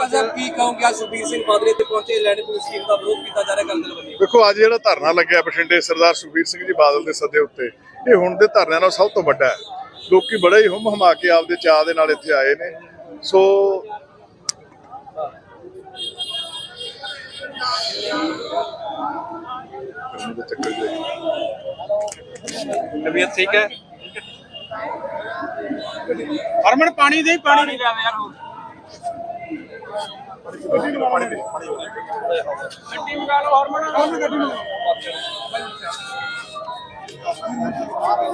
ਹਲਕਾ ਸਾਹਿਬ ਕੀ ਕਹੋਗੇ? ਅੱਜ ਸੁਖਬੀਰ ਸਿੰਘ ਬਾਦਲ ਇੱਥੇ ਪਹੁੰਚੇ ਲੈਂਡ ਪੁਲਿਸ ਸਕੀਮ ਦਾ ਵਿਰੋਧ ਕੀਤਾ ਜਾ ਰਿਹਾ ਗੱਲ ਦਿਲ ਬੰਨੀ ਵੇਖੋ ਅੱਜ ਜਿਹੜਾ ਧਰਨਾ ਲੱਗਿਆ ਬਠਿੰਡੇ ਸਰਦਾਰ ਸੁਖਬੀਰ ਸਿੰਘ ਜੀ ਬਾਦਲ ਦੇ ਸੱਦੇ ਉੱਤੇ ਇਹ ਹੁਣ ਦੇ ਧਰਨਿਆਂ ਨਾਲ ਸਭ ਤੋਂ ਵੱਡਾ ਹੈ। ਲੋਕੀ ਬੜਾ ਹੀ ਹੁੰਮ ਹਮਾ ਕੇ ਆਪਦੇ ਚਾਅ ਦੇ ਨਾਲ ਇੱਥੇ ਆਏ ਨੇ। ਸੋ ਤਬੀਅਤ ਠੀਕ ਹੈ? ਹਰਮਨ ਪਾਣੀ ਦੇ ਪਾਣੀ ਪਾਣੀ ਲਿਆਵੇ ਯਾਰ ਗੱਡੀ ਮੰਗਾ ਲਓ ਹਾਰਮੋਨ ਕੋਈ ਗੱਡੀ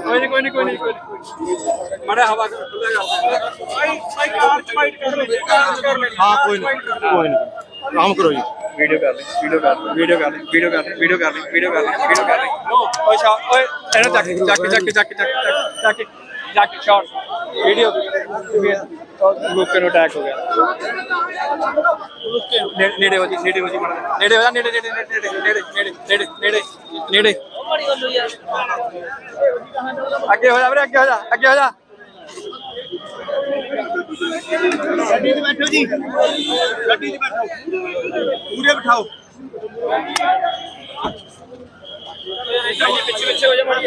ਕੋਈ ਨਹੀਂ ਕੋਈ ਨਹੀਂ ਕੋਈ ਨਹੀਂ ਕੋਈ ਨਹੀਂ ਮੜਾ ਹਵਾ ਖੁੱਲਾ ਕਰ ਭਾਈ ਭਾਈ ਕਾਰ ਚ ਫਾਈਟ ਕਰ ਲੈ ਕਾਰ ਕਰ ਲੈ ਹਾਂ ਕੋਈ ਨਹੀਂ ਕੋਈ ਨਹੀਂ ਕੰਮ ਕਰੋ ਜੀ ਵੀਡੀਓ ਕਰ ਲਈ ਵੀਡੀਓ ਕਰ ਲਈ ਵੀਡੀਓ ਕਰ ਲਈ ਵੀਡੀਓ ਕਰ ਲਈ ਵੀਡੀਓ ਕਰ ਲਈ ਵੀਡੀਓ ਕਰ ਲਈ ਵੀਡੀਓ ਕਰ ਲਈ ਓਏ ਸ਼ਾ ਓਏ ਇਹਨਾਂ ਚੱਕ ਚੱਕ ਚੱਕ ਚੱਕ ਚੱਕ ਚੱਕ ਚੱਕ ਸ਼ਾਟ ਵੀਡੀਓ ਲੋਕਾਂ ਨੂੰ ਅਟੈਕ ਹੋ ਗਿਆ। ਨੇ- ਨੇੜੇ ਹੋ ਜੀ ਨੇੜੇ ਹੋ ਜੀ ਮਾੜਾ ਜਿਹਾ। ਨੇੜੇ ਹੋ ਜਾ ਨੇੜੇ ਨੇੜੇ ਨੇੜੇ ਨੇੜੇ ਨੇੜੇ ਨੇੜੇ ਨੇੜੇ ਨੇੜੇ ਅੱਗੇ ਹੋ ਜਾ ਵੀਰੇ ਅੱਗੇ ਹੋ ਜਾ ਅੱਗੇ ਹੋ ਜਾ। ਗੱਡੀ 'ਚ ਬੈਠੋ ਜੀ। ਗੱਡੀ 'ਚ ਬੈਠੋ। ਪੂਰੇ ਬਿਠਾਓ। ਪਿੱਛੇ ਪਿੱਛੇ ਹੋ ਜਾ। ਮਾੜੀ